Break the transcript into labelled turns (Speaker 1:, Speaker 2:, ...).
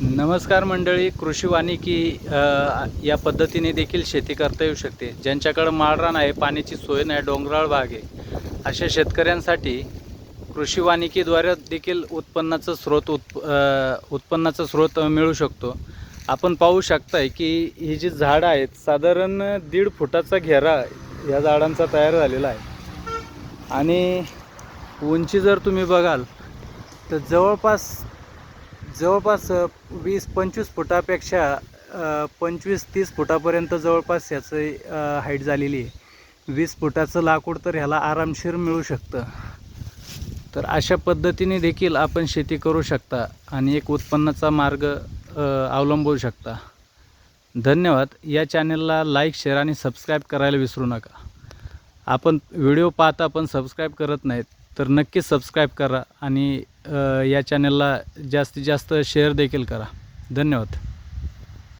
Speaker 1: नमस्कार मंडळी कृषी वानिकी या पद्धतीने देखील शेती करता येऊ शकते. ज्यांच्याकडं माळरान आहे पाण्याची सोय नाही डोंगराळ भाग आहे अशा शेतकऱ्यांसाठी कृषी वानिकीद्वारे देखील उत्पन्नाचा स्रोत उत्प उत्पन्नाचा स्रोत मिळू शकतो. आपण पाहू शकताय की ही जी झाडं आहेत साधारण दीड फुटाचा घेरा या झाडांचा तयार झालेला आहे. आणि उंची जर तुम्ही बघाल तर जवळपास जवळपास वीस पंचवीस फुटापेक्षा पंचवीस तीस फुटापर्यंत जवळपास ह्याचं हाईट झालेली आहे. वीस फुटाचं लाकूड तर ह्याला आरामशीर मिळू शकतं. तर अशा पद्धतीने देखील आपण शेती करू शकता आणि एक उत्पन्नाचा मार्ग अवलंबू अवलंबवू शकता. धन्यवाद. या चॅनलला लाईक शेअर आणि सबस्क्राईब करायला विसरू नका. आपण व्हिडिओ पाहता पण सबस्क्राईब करत नाहीत. तर नक्कीच सबस्क्राईब करा आणि या चॅनलला जास्तीत जास्त शेअर देखील करा. धन्यवाद.